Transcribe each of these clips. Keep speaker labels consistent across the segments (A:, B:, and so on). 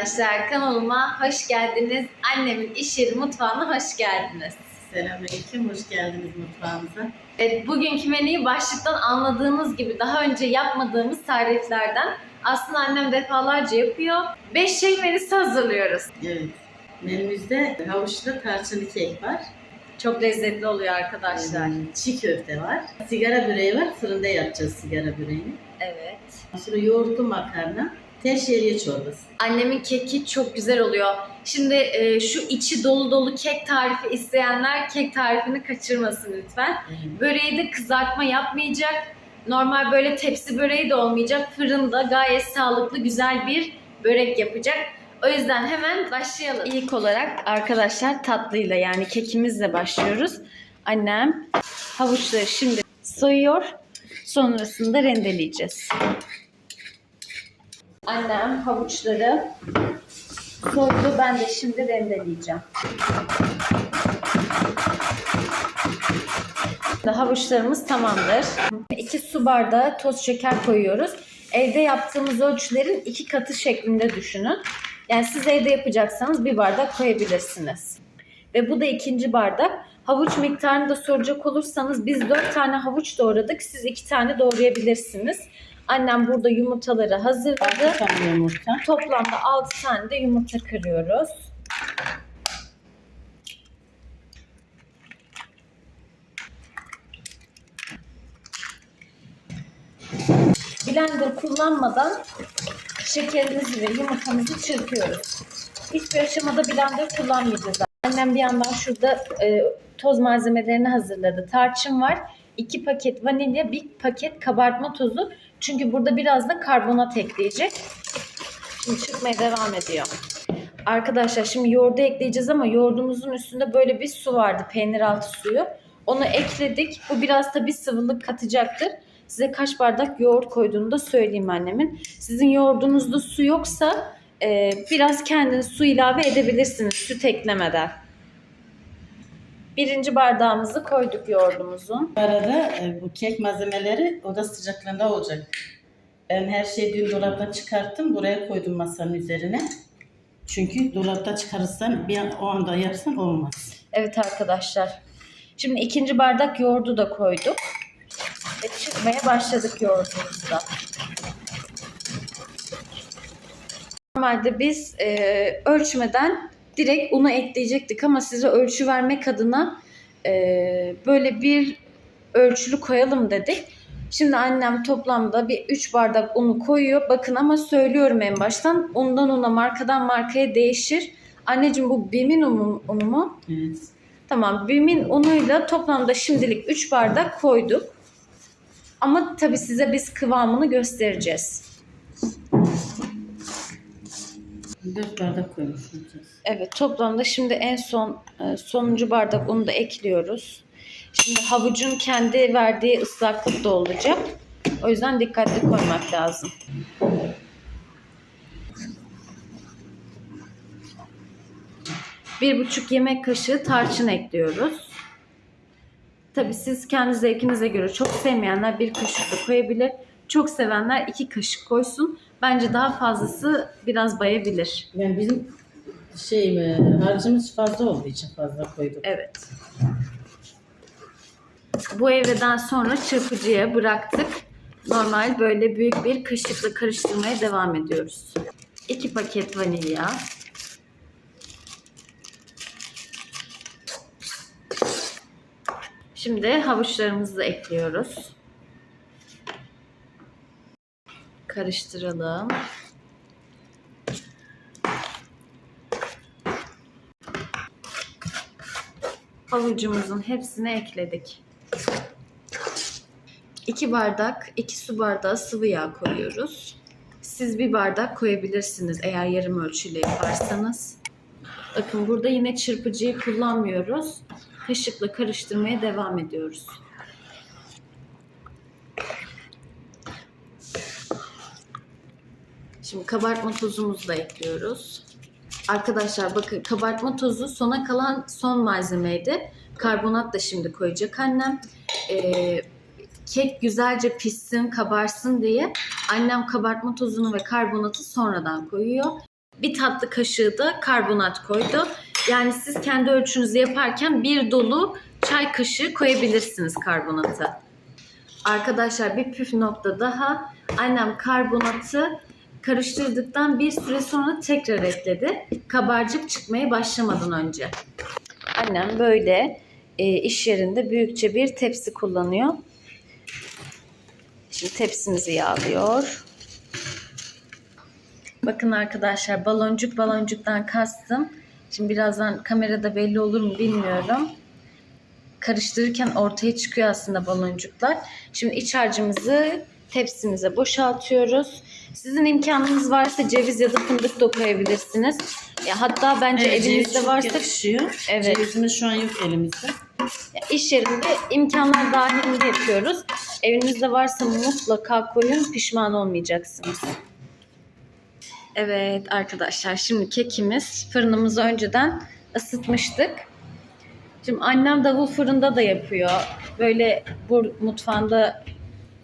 A: arkadaşlar kanalıma hoş geldiniz. Annemin iş yeri mutfağına hoş geldiniz.
B: Selamünaleyküm, hoş geldiniz mutfağımıza.
A: Evet, bugünkü menüyü başlıktan anladığınız gibi daha önce yapmadığımız tariflerden aslında annem defalarca yapıyor. 5 şey menüsü hazırlıyoruz.
B: Evet, menümüzde havuçlu tarçınlı kek var.
A: Çok lezzetli oluyor arkadaşlar.
B: Ee, Çiğ köfte var. Sigara böreği var, fırında yapacağız sigara böreğini.
A: Evet.
B: Sonra yoğurtlu makarna, teşhiriye çorbası.
A: Annemin keki çok güzel oluyor. Şimdi e, şu içi dolu dolu kek tarifi isteyenler kek tarifini kaçırmasın lütfen. Böreği de kızartma yapmayacak. Normal böyle tepsi böreği de olmayacak. Fırında gayet sağlıklı güzel bir börek yapacak. O yüzden hemen başlayalım. İlk olarak arkadaşlar tatlıyla yani kekimizle başlıyoruz. Annem havuçları şimdi soyuyor. Sonrasında rendeleyeceğiz. Annem havuçları soydu. Ben de şimdi rendeleyeceğim. Havuçlarımız tamamdır. 2 su bardağı toz şeker koyuyoruz. Evde yaptığımız ölçülerin iki katı şeklinde düşünün. Yani siz evde yapacaksanız bir bardak koyabilirsiniz. Ve bu da ikinci bardak. Havuç miktarını da soracak olursanız biz 4 tane havuç doğradık. Siz 2 tane doğrayabilirsiniz. Annem burada yumurtaları hazırladı.
B: Altı tane yumurta.
A: Toplamda 6 tane de yumurta kırıyoruz. Blender kullanmadan şekerimizi ve yumurtamızı çırpıyoruz. Hiçbir aşamada blender kullanmayacağız. Annem bir yandan şurada e, toz malzemelerini hazırladı. Tarçın var, 2 paket vanilya, bir paket kabartma tozu. Çünkü burada biraz da karbonat ekleyecek. Şimdi çıkmaya devam ediyor. Arkadaşlar şimdi yoğurdu ekleyeceğiz ama yoğurdumuzun üstünde böyle bir su vardı. Peynir altı suyu. Onu ekledik. Bu biraz da bir sıvılık katacaktır. Size kaç bardak yoğurt koyduğunu da söyleyeyim annemin. Sizin yoğurdunuzda su yoksa e, biraz kendiniz su ilave edebilirsiniz süt eklemeden. Birinci bardağımızı koyduk yoğurdumuzun.
B: Bu arada e, bu kek malzemeleri oda sıcaklığında olacak. Ben her şeyi dün dolaptan çıkarttım. Buraya koydum masanın üzerine. Çünkü dolapta çıkarırsan bir an, o anda yapsan olmaz.
A: Evet arkadaşlar. Şimdi ikinci bardak yoğurdu da koyduk. Ve çıkmaya başladık yoğurdumuzu da. Normalde biz e, ölçmeden direkt unu ekleyecektik ama size ölçü vermek adına e, böyle bir ölçülü koyalım dedik. Şimdi annem toplamda bir 3 bardak unu koyuyor. Bakın ama söylüyorum en baştan undan una markadan markaya değişir. Anneciğim bu Bim'in unu, unu mu?
B: Evet.
A: Tamam Bim'in unuyla toplamda şimdilik 3 bardak koyduk. Ama tabii size biz kıvamını göstereceğiz.
B: 4 bardak koymuş olacağız.
A: Evet toplamda şimdi en son e, sonuncu bardak unu da ekliyoruz. Şimdi havucun kendi verdiği ıslaklık da olacak. O yüzden dikkatli koymak lazım. Bir buçuk yemek kaşığı tarçın ekliyoruz. Tabii siz kendi zevkinize göre çok sevmeyenler bir kaşık da koyabilir. Çok sevenler iki kaşık koysun. Bence daha fazlası biraz bayabilir.
B: Yani bizim şey e, harcımız fazla olduğu için fazla koyduk.
A: Evet. Bu evreden sonra çırpıcıya bıraktık. Normal böyle büyük bir kaşıkla karıştırmaya devam ediyoruz. 2 paket vanilya. Şimdi havuçlarımızı ekliyoruz. Karıştıralım. Havucumuzun hepsini ekledik. 2 bardak, 2 su bardağı sıvı yağ koyuyoruz. Siz bir bardak koyabilirsiniz eğer yarım ölçüyle yaparsanız. Bakın burada yine çırpıcıyı kullanmıyoruz. Kaşıkla karıştırmaya devam ediyoruz. Şimdi kabartma tozumuzu da ekliyoruz. Arkadaşlar bakın kabartma tozu sona kalan son malzemeydi. Karbonat da şimdi koyacak annem. Ee, kek güzelce pişsin, kabarsın diye annem kabartma tozunu ve karbonatı sonradan koyuyor. bir tatlı kaşığı da karbonat koydu. Yani siz kendi ölçünüzü yaparken bir dolu çay kaşığı koyabilirsiniz karbonatı. Arkadaşlar bir püf nokta daha. Annem karbonatı karıştırdıktan bir süre sonra tekrar ekledi. Kabarcık çıkmaya başlamadan önce. Annem böyle e, iş yerinde büyükçe bir tepsi kullanıyor. Şimdi tepsimizi yağlıyor. Bakın arkadaşlar baloncuk baloncuktan kastım. Şimdi birazdan kamerada belli olur mu bilmiyorum. Karıştırırken ortaya çıkıyor aslında baloncuklar. Şimdi iç harcımızı tepsimize boşaltıyoruz. Sizin imkanınız varsa ceviz ya da fındık da koyabilirsiniz. Ya hatta bence
B: Evet,
A: evinizde varsa
B: yakışıyor.
A: Evet.
B: Cevizimiz şu an yok elimizde.
A: Ya İş yerinde imkanlar dahilinde yapıyoruz. Evinizde varsa mutlaka koyun pişman olmayacaksınız. Evet arkadaşlar şimdi kekimiz fırınımızı önceden ısıtmıştık. Şimdi annem davul fırında da yapıyor. Böyle bu mutfağında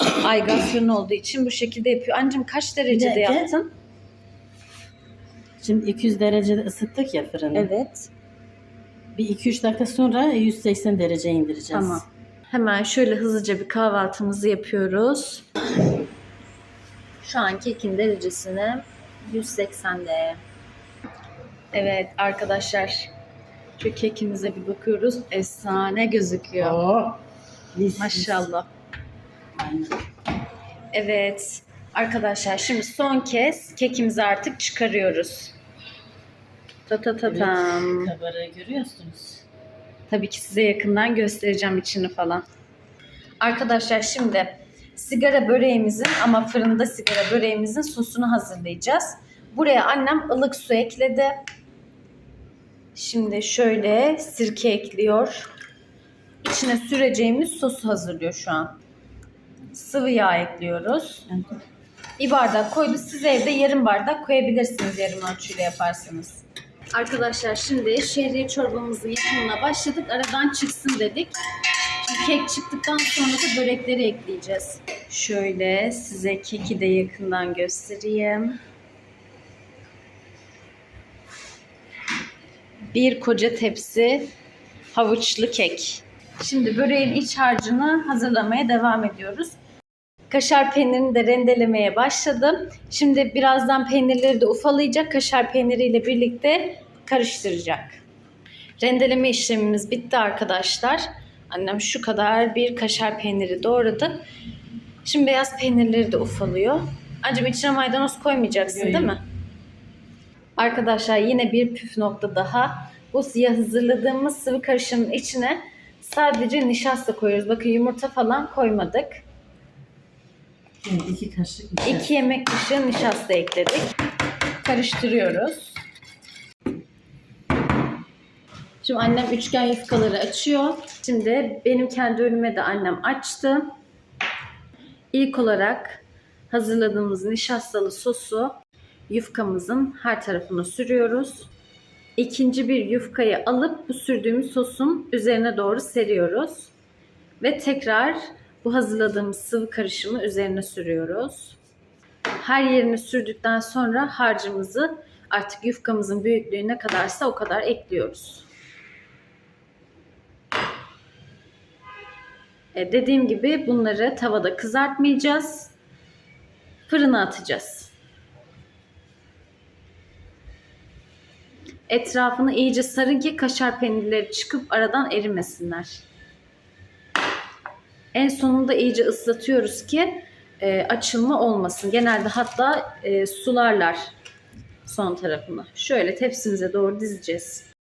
A: aygaz fırın olduğu için bu şekilde yapıyor. Anneciğim kaç derecede
B: dakika.
A: yaptın?
B: Şimdi 200 derecede ısıttık ya fırını.
A: Evet.
B: Bir 2-3 dakika sonra 180 derece indireceğiz.
A: Tamam. Hemen şöyle hızlıca bir kahvaltımızı yapıyoruz. Şu an kekin derecesini 180'de. Evet arkadaşlar. Şu kekimize bir bakıyoruz. Efsane gözüküyor.
B: Oo. mis,
A: Maşallah.
B: Aynen.
A: Evet. Arkadaşlar şimdi son kez kekimizi artık çıkarıyoruz. Ta ta ta tam.
B: Evet, kabarığı görüyorsunuz.
A: Tabii ki size yakından göstereceğim içini falan. Arkadaşlar şimdi sigara böreğimizin ama fırında sigara böreğimizin sosunu hazırlayacağız. Buraya annem ılık su ekledi. Şimdi şöyle sirke ekliyor. İçine süreceğimiz sosu hazırlıyor şu an. Sıvı yağ ekliyoruz. Bir bardak koydu. Siz evde yarım bardak koyabilirsiniz yarım ölçüyle yaparsanız. Arkadaşlar şimdi şehriye çorbamızın yapımına başladık. Aradan çıksın dedik. Şimdi kek çıktıktan sonra da börekleri ekleyeceğiz. Şöyle size keki de yakından göstereyim. Bir koca tepsi havuçlu kek. Şimdi böreğin iç harcını hazırlamaya devam ediyoruz. Kaşar peynirini de rendelemeye başladım. Şimdi birazdan peynirleri de ufalayacak. Kaşar peyniriyle birlikte karıştıracak. Rendeleme işlemimiz bitti arkadaşlar. Annem şu kadar bir kaşar peyniri doğradı. Şimdi beyaz peynirleri de ufalıyor. Ancak içine maydanoz koymayacaksın değil mi? Arkadaşlar yine bir püf nokta daha. Bu siyah hazırladığımız sıvı karışımın içine sadece nişasta koyuyoruz. Bakın yumurta falan koymadık.
B: Evet, iki kaşık nişasta.
A: 2 yemek kaşığı nişasta ekledik. Karıştırıyoruz. Şimdi annem üçgen yufkaları açıyor. Şimdi benim kendi önüme de annem açtı. İlk olarak hazırladığımız nişastalı sosu yufkamızın her tarafına sürüyoruz. İkinci bir yufkayı alıp bu sürdüğümüz sosun üzerine doğru seriyoruz. Ve tekrar bu hazırladığımız sıvı karışımı üzerine sürüyoruz. Her yerini sürdükten sonra harcımızı artık yufkamızın büyüklüğü ne kadarsa o kadar ekliyoruz. E, dediğim gibi bunları tavada kızartmayacağız. Fırına atacağız. Etrafını iyice sarın ki kaşar peynirleri çıkıp aradan erimesinler. En sonunda iyice ıslatıyoruz ki e, açılma olmasın. Genelde hatta e, sularlar son tarafını. Şöyle tepsimize doğru dizeceğiz.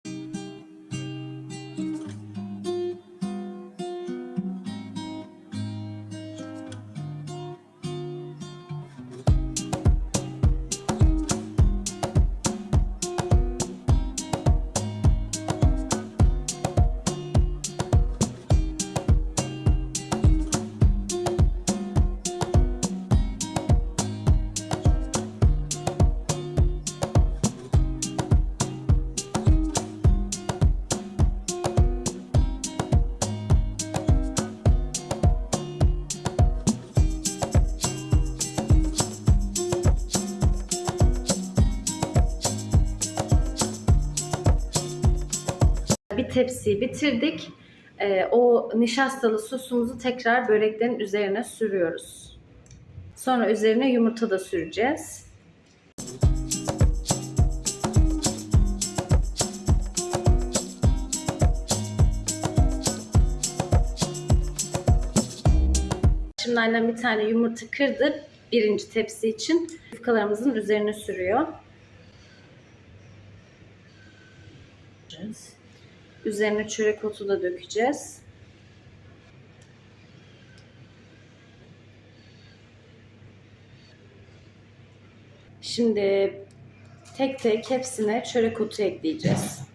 A: Bir tepsiyi bitirdik. Ee, o nişastalı sosumuzu tekrar böreklerin üzerine sürüyoruz. Sonra üzerine yumurta da süreceğiz. Şimdi annem bir tane yumurta kırdı. Birinci tepsi için yufkalarımızın üzerine sürüyor. Üzerine çörek otu da dökeceğiz. Şimdi tek tek hepsine çörek otu ekleyeceğiz.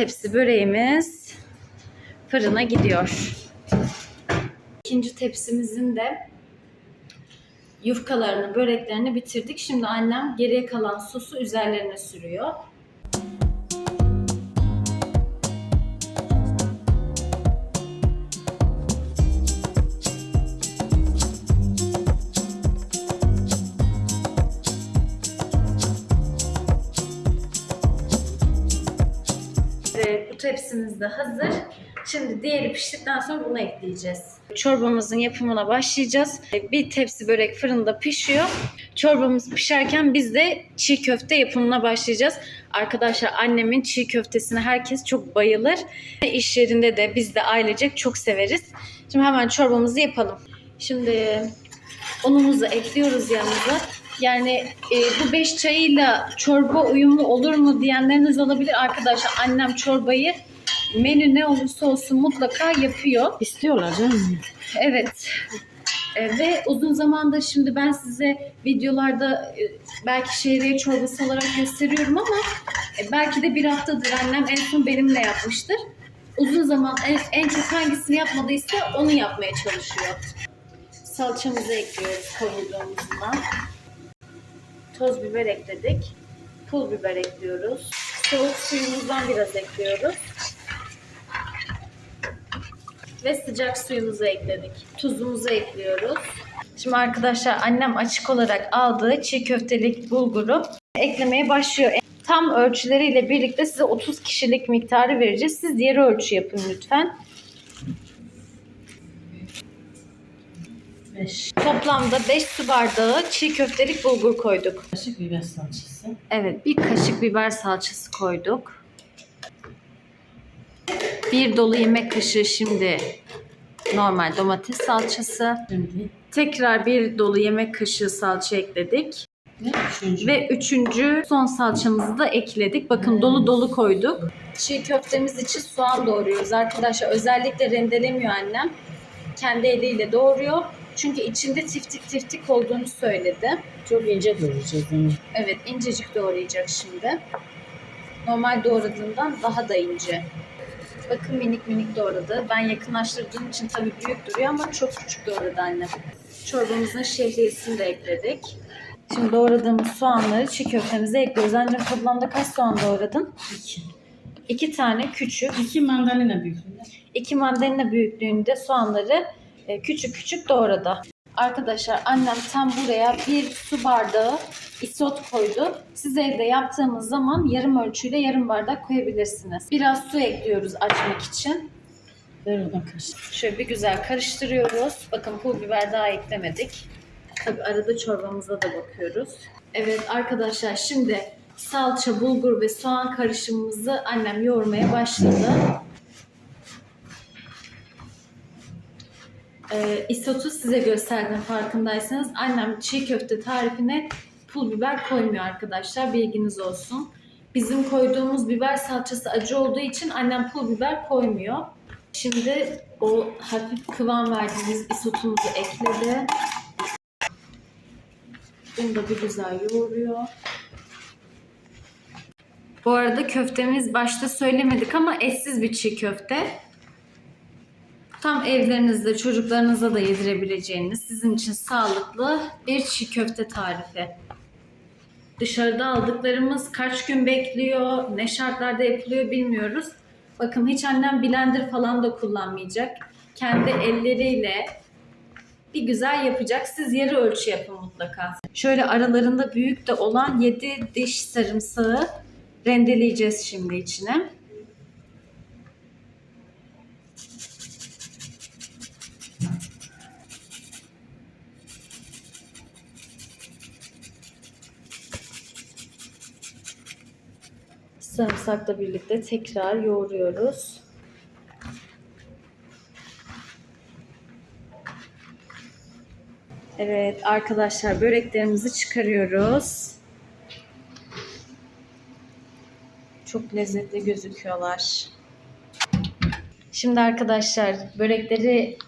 A: Tepsi böreğimiz fırına gidiyor. İkinci tepsimizin de yufkalarını, böreklerini bitirdik. Şimdi annem geriye kalan sosu üzerlerine sürüyor. Tepsimiz de hazır. Şimdi diğeri piştikten sonra bunu ekleyeceğiz. Çorbamızın yapımına başlayacağız. Bir tepsi börek fırında pişiyor. Çorbamız pişerken biz de çiğ köfte yapımına başlayacağız. Arkadaşlar annemin çiğ köftesine herkes çok bayılır. İş yerinde de biz de ailecek çok severiz. Şimdi hemen çorbamızı yapalım. Şimdi unumuzu ekliyoruz yanımıza. Yani e, bu beş çayıyla çorba uyumu olur mu diyenleriniz olabilir. Arkadaşlar annem çorbayı menü ne olursa olsun mutlaka yapıyor.
B: İstiyorlar canım.
A: Evet. E, ve uzun zamandır şimdi ben size videolarda e, belki şehriye çorbası olarak gösteriyorum ama e, belki de bir haftadır annem en son benimle yapmıştır. Uzun zaman en, en çok hangisini yapmadıysa onu yapmaya çalışıyor. Salçamızı ekliyoruz kavurduğumuzdan. Toz biber ekledik. Pul biber ekliyoruz. Soğuk suyumuzdan biraz ekliyoruz. Ve sıcak suyumuzu ekledik. Tuzumuzu ekliyoruz. Şimdi arkadaşlar annem açık olarak aldığı çiğ köftelik bulguru eklemeye başlıyor. Tam ölçüleriyle birlikte size 30 kişilik miktarı vereceğiz. Siz diğer ölçü yapın lütfen.
B: Beş
A: Toplamda 5 su bardağı çiğ köftelik bulgur koyduk.
B: kaşık biber salçası.
A: Evet, bir kaşık biber salçası koyduk. Bir dolu yemek kaşığı şimdi normal domates salçası.
B: Şimdi
A: Tekrar bir dolu yemek kaşığı salça ekledik.
B: ve üçüncü.
A: Ve üçüncü son salçamızı da ekledik. Bakın dolu dolu koyduk. Çiğ köftemiz için soğan doğruyoruz arkadaşlar. Özellikle rendelemiyor annem. Kendi eliyle doğuruyor. Çünkü içinde tiftik tiftik olduğunu söyledi.
B: çok ince doğrayacağız onu.
A: Evet incecik doğrayacak şimdi. Normal doğradığından daha da ince. Bakın minik minik doğradı. Ben yakınlaştırdığım için tabii büyük duruyor ama çok küçük doğradı annem. Çorbamızın şehriyesini de ekledik. Şimdi doğradığımız soğanları çiğ köftemize ekliyoruz. Annem toplamda kaç soğan doğradın?
B: İki.
A: İki tane küçük,
B: İki mandalina büyüklüğünde.
A: iki mandalina büyüklüğünde soğanları küçük küçük doğradı. Arkadaşlar annem tam buraya bir su bardağı isot koydu. Siz evde yaptığımız zaman yarım ölçüyle yarım bardak koyabilirsiniz. Biraz su ekliyoruz açmak için.
B: Ver kaşık.
A: Şöyle bir güzel karıştırıyoruz. Bakın pul biber daha eklemedik. Tabii arada çorbamıza da bakıyoruz. Evet arkadaşlar şimdi salça, bulgur ve soğan karışımımızı annem yoğurmaya başladı. Ee, isotu size gösterdim farkındaysanız. Annem çiğ köfte tarifine pul biber koymuyor arkadaşlar. Bilginiz olsun. Bizim koyduğumuz biber salçası acı olduğu için annem pul biber koymuyor. Şimdi o hafif kıvam verdiğimiz isotumuzu ekledi. Bunu da bir güzel yoğuruyor. Bu arada köftemiz başta söylemedik ama etsiz bir çiğ köfte. Tam evlerinizde çocuklarınıza da yedirebileceğiniz sizin için sağlıklı bir çiğ köfte tarifi. Dışarıda aldıklarımız kaç gün bekliyor, ne şartlarda yapılıyor bilmiyoruz. Bakın hiç annem blender falan da kullanmayacak. Kendi elleriyle bir güzel yapacak. Siz yarı ölçü yapın mutlaka. Şöyle aralarında büyük de olan 7 diş sarımsağı rendeleyeceğiz şimdi içine. Sarımsakla birlikte tekrar yoğuruyoruz. Evet arkadaşlar böreklerimizi çıkarıyoruz. Çok lezzetli gözüküyorlar. Şimdi arkadaşlar börekleri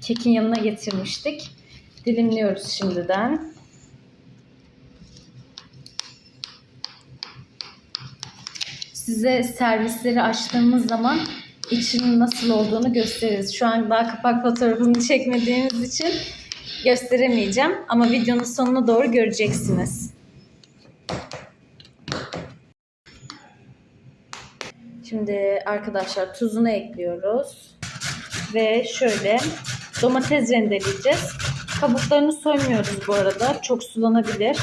A: kekin yanına getirmiştik. Dilimliyoruz şimdiden. Size servisleri açtığımız zaman içinin nasıl olduğunu gösteririz. Şu an daha kapak fotoğrafını çekmediğimiz için gösteremeyeceğim ama videonun sonuna doğru göreceksiniz. Şimdi arkadaşlar tuzunu ekliyoruz. Ve şöyle domates rendeleyeceğiz. Kabuklarını soymuyoruz bu arada. Çok sulanabilir.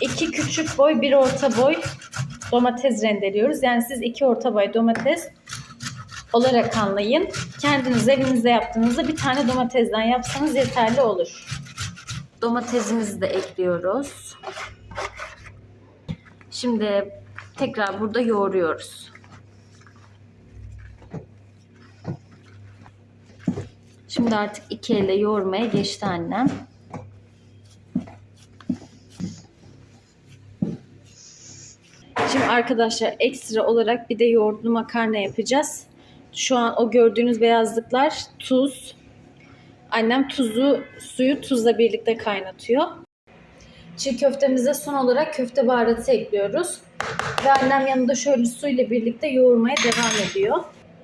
A: İki küçük boy, bir orta boy domates rendeliyoruz. Yani siz iki orta boy domates olarak anlayın. Kendiniz evinizde yaptığınızda bir tane domatesden yapsanız yeterli olur. Domatesimizi de ekliyoruz. Şimdi tekrar burada yoğuruyoruz. Şimdi artık iki elle yoğurmaya geçti annem. Şimdi arkadaşlar ekstra olarak bir de yoğurtlu makarna yapacağız. Şu an o gördüğünüz beyazlıklar tuz. Annem tuzu, suyu tuzla birlikte kaynatıyor. Çiğ köftemize son olarak köfte baharatı ekliyoruz. Ve annem yanında şöyle suyla birlikte yoğurmaya devam ediyor.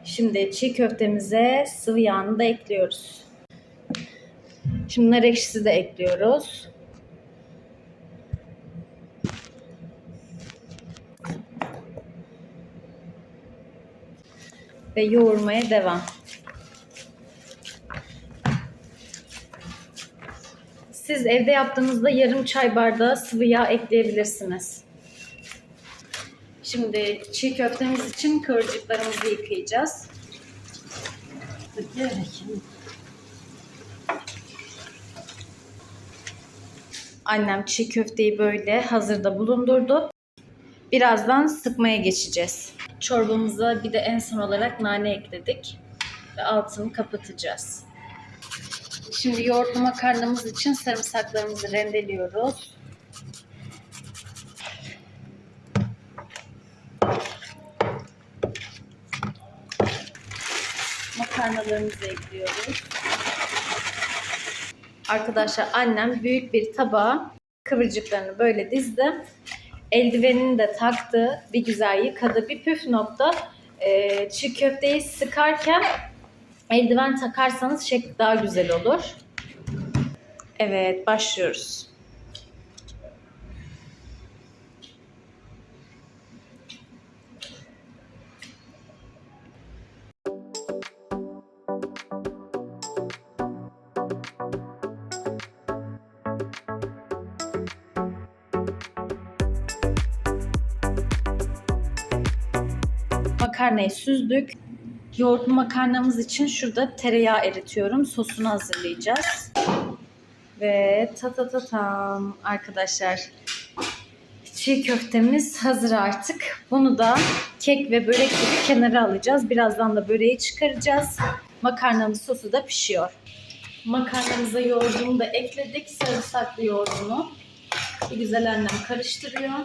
A: Şimdi çiğ köftemize sıvı yağını da ekliyoruz. Şimdi nar ekşisi de ekliyoruz. Ve yoğurmaya devam. Siz evde yaptığınızda yarım çay bardağı sıvı yağ ekleyebilirsiniz. Şimdi çiğ köftemiz için kıvırcıklarımızı yıkayacağız. Annem çiğ köfteyi böyle hazırda bulundurdu. Birazdan sıkmaya geçeceğiz. Çorbamıza bir de en son olarak nane ekledik. Ve altını kapatacağız. Şimdi yoğurtlu makarnamız için sarımsaklarımızı rendeliyoruz. Makarnalarımızı ekliyoruz. Arkadaşlar annem büyük bir tabağa kıvırcıklarını böyle dizdi. Eldivenini de taktı. Bir güzel yıkadı. Bir püf nokta e, çiğ köfteyi sıkarken eldiven takarsanız şekli daha güzel olur. Evet başlıyoruz. Makarnayı süzdük. Yoğurtlu makarnamız için şurada tereyağı eritiyorum. Sosunu hazırlayacağız. Ve ta ta ta tam arkadaşlar. Çiğ köftemiz hazır artık. Bunu da kek ve börek gibi kenara alacağız. Birazdan da böreği çıkaracağız. Makarnanın sosu da pişiyor. Makarnamıza yoğurdunu da ekledik. Sarımsaklı yoğurdunu. Bir güzel annem karıştırıyor.